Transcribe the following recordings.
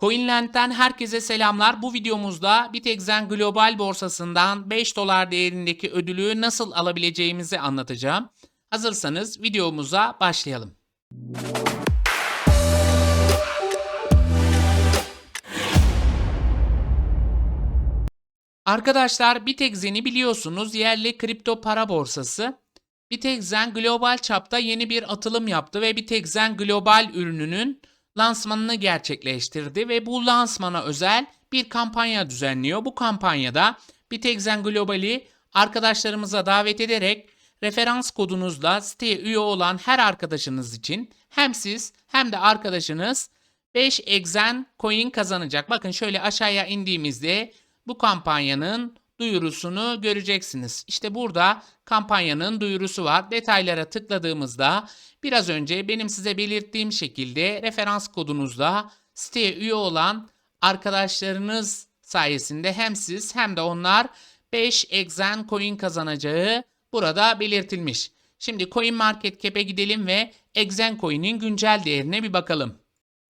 Coinland'den herkese selamlar. Bu videomuzda Bitexen Global borsasından 5 dolar değerindeki ödülü nasıl alabileceğimizi anlatacağım. Hazırsanız videomuza başlayalım. Arkadaşlar Bitexen'i biliyorsunuz yerli kripto para borsası. Bitexen global çapta yeni bir atılım yaptı ve Bitexen global ürününün lansmanını gerçekleştirdi ve bu lansmana özel bir kampanya düzenliyor. Bu kampanyada Bitexen Global'i arkadaşlarımıza davet ederek referans kodunuzla siteye üye olan her arkadaşınız için hem siz hem de arkadaşınız 5 Exen coin kazanacak. Bakın şöyle aşağıya indiğimizde bu kampanyanın duyurusunu göreceksiniz. İşte burada kampanyanın duyurusu var. Detaylara tıkladığımızda biraz önce benim size belirttiğim şekilde referans kodunuzla siteye üye olan arkadaşlarınız sayesinde hem siz hem de onlar 5 Exen coin kazanacağı burada belirtilmiş. Şimdi Coin Market Cap'e gidelim ve Exen coin'in güncel değerine bir bakalım.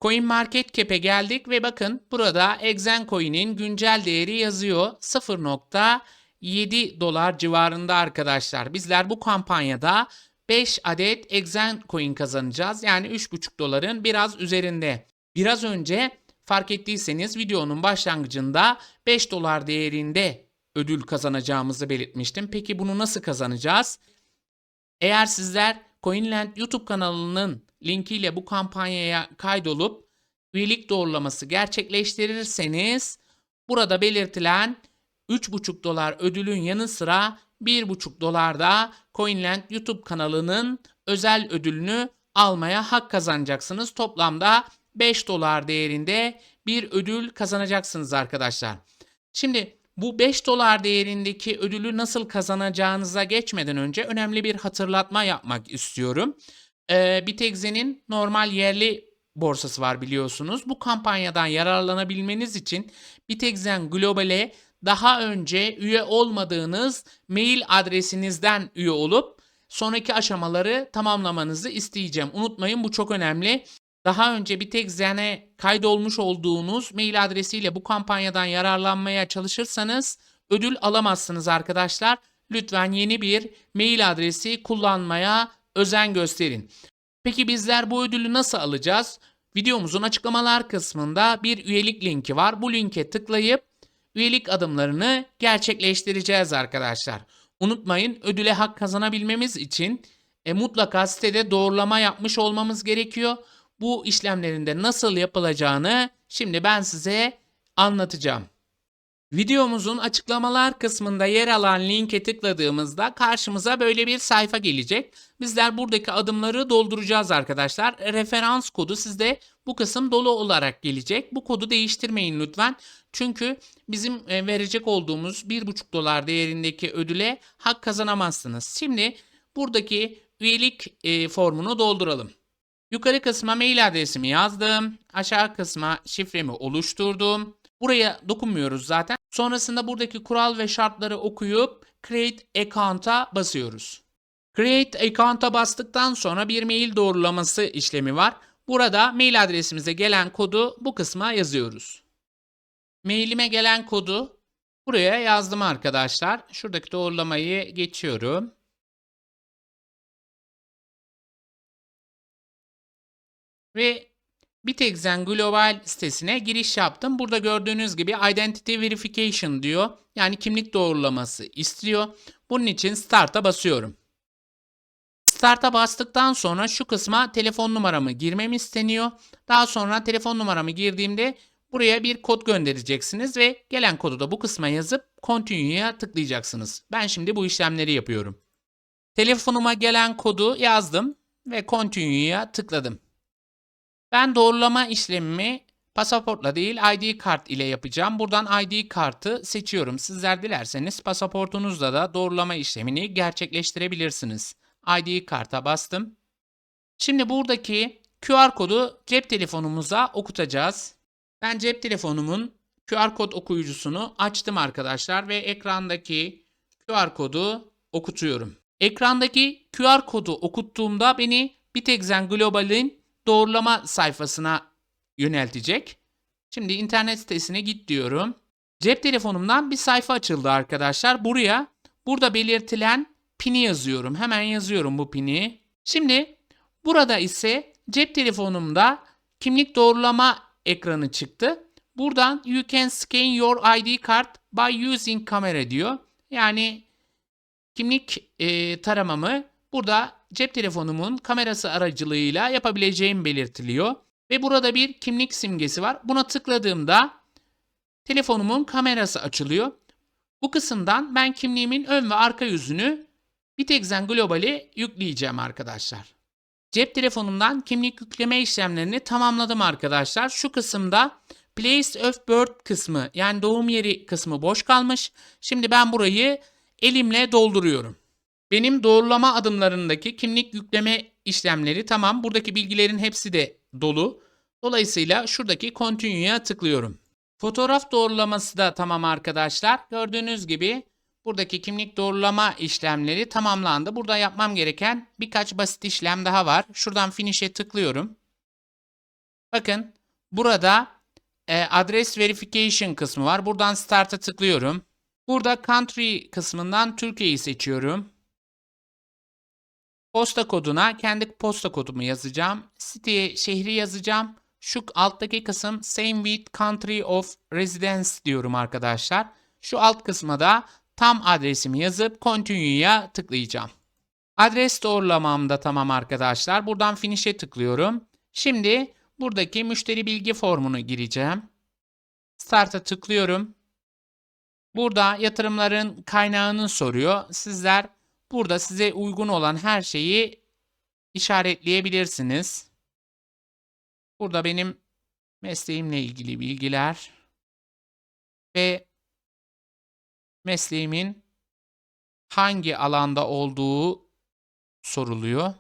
Coin Market Cap'e geldik ve bakın burada Exen Coin'in güncel değeri yazıyor. 0.7 dolar civarında arkadaşlar. Bizler bu kampanyada 5 adet Exen Coin kazanacağız. Yani 3.5 doların biraz üzerinde. Biraz önce fark ettiyseniz videonun başlangıcında 5 dolar değerinde ödül kazanacağımızı belirtmiştim. Peki bunu nasıl kazanacağız? Eğer sizler Coinland YouTube kanalının linkiyle bu kampanyaya kaydolup üyelik doğrulaması gerçekleştirirseniz burada belirtilen 3,5 dolar ödülün yanı sıra 1,5 dolar da Coinland YouTube kanalının özel ödülünü almaya hak kazanacaksınız. Toplamda 5 dolar değerinde bir ödül kazanacaksınız arkadaşlar. Şimdi bu 5 dolar değerindeki ödülü nasıl kazanacağınıza geçmeden önce önemli bir hatırlatma yapmak istiyorum. Ee, Bitexen'in normal yerli borsası var biliyorsunuz. Bu kampanyadan yararlanabilmeniz için Bitexen Global'e daha önce üye olmadığınız mail adresinizden üye olup sonraki aşamaları tamamlamanızı isteyeceğim. Unutmayın bu çok önemli. Daha önce Bitexen'e kaydolmuş olduğunuz mail adresiyle bu kampanyadan yararlanmaya çalışırsanız ödül alamazsınız arkadaşlar. Lütfen yeni bir mail adresi kullanmaya özen gösterin. Peki bizler bu ödülü nasıl alacağız? Videomuzun açıklamalar kısmında bir üyelik linki var. Bu linke tıklayıp üyelik adımlarını gerçekleştireceğiz arkadaşlar. Unutmayın ödüle hak kazanabilmemiz için e, mutlaka sitede doğrulama yapmış olmamız gerekiyor. Bu işlemlerin de nasıl yapılacağını şimdi ben size anlatacağım. Videomuzun açıklamalar kısmında yer alan linke tıkladığımızda karşımıza böyle bir sayfa gelecek. Bizler buradaki adımları dolduracağız arkadaşlar. Referans kodu sizde bu kısım dolu olarak gelecek. Bu kodu değiştirmeyin lütfen. Çünkü bizim e, verecek olduğumuz 1,5 dolar değerindeki ödüle hak kazanamazsınız. Şimdi buradaki üyelik e, formunu dolduralım. Yukarı kısma mail adresimi yazdım. Aşağı kısma şifremi oluşturdum. Buraya dokunmuyoruz zaten. Sonrasında buradaki kural ve şartları okuyup Create Account'a basıyoruz. Create Account'a bastıktan sonra bir mail doğrulaması işlemi var. Burada mail adresimize gelen kodu bu kısma yazıyoruz. Mailime gelen kodu buraya yazdım arkadaşlar. Şuradaki doğrulamayı geçiyorum. Ve Bitexen Global sitesine giriş yaptım. Burada gördüğünüz gibi Identity Verification diyor. Yani kimlik doğrulaması istiyor. Bunun için Start'a basıyorum. Start'a bastıktan sonra şu kısma telefon numaramı girmem isteniyor. Daha sonra telefon numaramı girdiğimde buraya bir kod göndereceksiniz ve gelen kodu da bu kısma yazıp Continue'ya tıklayacaksınız. Ben şimdi bu işlemleri yapıyorum. Telefonuma gelen kodu yazdım ve Continue'ya tıkladım. Ben doğrulama işlemimi pasaportla değil ID kart ile yapacağım. Buradan ID kartı seçiyorum. Sizler dilerseniz pasaportunuzla da doğrulama işlemini gerçekleştirebilirsiniz. ID karta bastım. Şimdi buradaki QR kodu cep telefonumuza okutacağız. Ben cep telefonumun QR kod okuyucusunu açtım arkadaşlar ve ekrandaki QR kodu okutuyorum. Ekrandaki QR kodu okuttuğumda beni Bitexen Global'in doğrulama sayfasına yöneltecek. Şimdi internet sitesine git diyorum. Cep telefonumdan bir sayfa açıldı arkadaşlar. Buraya burada belirtilen pini yazıyorum. Hemen yazıyorum bu pini. Şimdi burada ise cep telefonumda kimlik doğrulama ekranı çıktı. Buradan you can scan your ID card by using camera diyor. Yani kimlik e, taramamı burada cep telefonumun kamerası aracılığıyla yapabileceğim belirtiliyor. Ve burada bir kimlik simgesi var. Buna tıkladığımda telefonumun kamerası açılıyor. Bu kısımdan ben kimliğimin ön ve arka yüzünü Bitexen Global'e yükleyeceğim arkadaşlar. Cep telefonumdan kimlik yükleme işlemlerini tamamladım arkadaşlar. Şu kısımda Place of Birth kısmı yani doğum yeri kısmı boş kalmış. Şimdi ben burayı elimle dolduruyorum. Benim doğrulama adımlarındaki kimlik yükleme işlemleri tamam. Buradaki bilgilerin hepsi de dolu. Dolayısıyla şuradaki Continue'ya tıklıyorum. Fotoğraf doğrulaması da tamam arkadaşlar. Gördüğünüz gibi buradaki kimlik doğrulama işlemleri tamamlandı. Burada yapmam gereken birkaç basit işlem daha var. Şuradan Finish'e tıklıyorum. Bakın burada e, adres verification kısmı var. Buradan Start'a tıklıyorum. Burada Country kısmından Türkiye'yi seçiyorum. Posta koduna kendi posta kodumu yazacağım. Siteye şehri yazacağım. Şu alttaki kısım same with country of residence diyorum arkadaşlar. Şu alt kısma da tam adresimi yazıp continue'ya tıklayacağım. Adres doğrulamam da tamam arkadaşlar. Buradan finish'e tıklıyorum. Şimdi buradaki müşteri bilgi formunu gireceğim. Start'a tıklıyorum. Burada yatırımların kaynağını soruyor. Sizler burada size uygun olan her şeyi işaretleyebilirsiniz. Burada benim mesleğimle ilgili bilgiler ve mesleğimin hangi alanda olduğu soruluyor.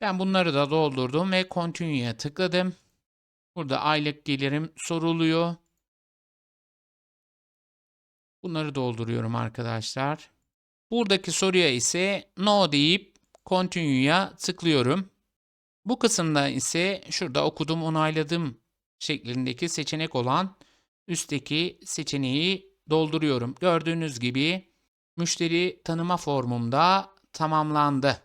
Ben bunları da doldurdum ve Continue'ya tıkladım. Burada aylık gelirim soruluyor. Bunları dolduruyorum arkadaşlar. Buradaki soruya ise no deyip Continue'ya tıklıyorum. Bu kısımda ise şurada okudum onayladım şeklindeki seçenek olan üstteki seçeneği dolduruyorum. Gördüğünüz gibi müşteri tanıma formumda tamamlandı.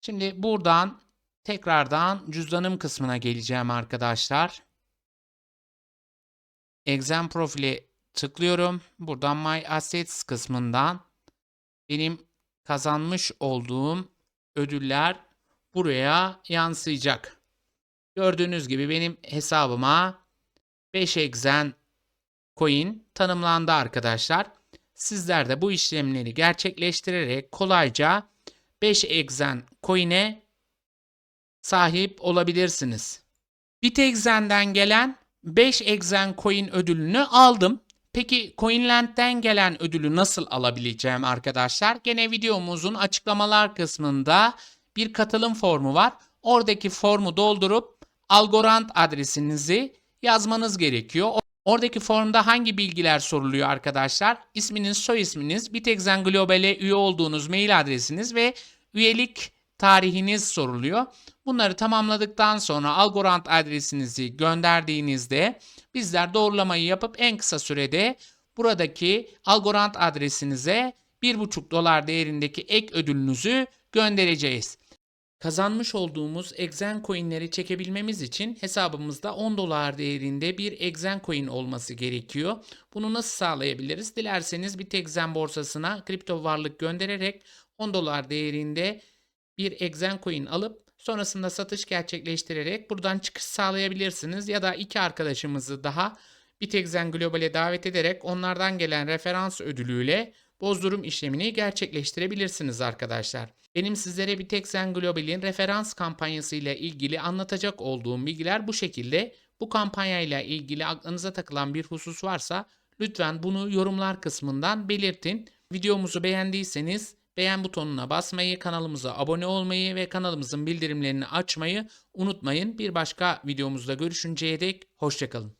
Şimdi buradan tekrardan cüzdanım kısmına geleceğim arkadaşlar. Exam profile tıklıyorum. Buradan My Assets kısmından benim kazanmış olduğum ödüller buraya yansıyacak. Gördüğünüz gibi benim hesabıma 5 exen coin tanımlandı arkadaşlar. Sizler de bu işlemleri gerçekleştirerek kolayca 5 exen coin'e sahip olabilirsiniz. Bitexen'den gelen 5 exen coin ödülünü aldım. Peki Coinland'den gelen ödülü nasıl alabileceğim arkadaşlar? Gene videomuzun açıklamalar kısmında bir katılım formu var. Oradaki formu doldurup Algorand adresinizi yazmanız gerekiyor. Oradaki formda hangi bilgiler soruluyor arkadaşlar? İsminiz, soy isminiz, Bitexen Global'e üye olduğunuz mail adresiniz ve üyelik tarihiniz soruluyor. Bunları tamamladıktan sonra Algorand adresinizi gönderdiğinizde bizler doğrulamayı yapıp en kısa sürede buradaki Algorand adresinize 1,5 dolar değerindeki ek ödülünüzü göndereceğiz. Kazanmış olduğumuz Exen coinleri çekebilmemiz için hesabımızda 10 dolar değerinde bir Exen coin olması gerekiyor. Bunu nasıl sağlayabiliriz? Dilerseniz bir Exen borsasına kripto varlık göndererek 10 dolar değerinde bir Exen coin alıp sonrasında satış gerçekleştirerek buradan çıkış sağlayabilirsiniz. Ya da iki arkadaşımızı daha Bitexen Global'e davet ederek onlardan gelen referans ödülüyle bozdurum işlemini gerçekleştirebilirsiniz arkadaşlar. Benim sizlere Bitexen Global'in referans kampanyası ile ilgili anlatacak olduğum bilgiler bu şekilde. Bu kampanya ile ilgili aklınıza takılan bir husus varsa lütfen bunu yorumlar kısmından belirtin. Videomuzu beğendiyseniz beğen butonuna basmayı, kanalımıza abone olmayı ve kanalımızın bildirimlerini açmayı unutmayın. Bir başka videomuzda görüşünceye dek hoşçakalın.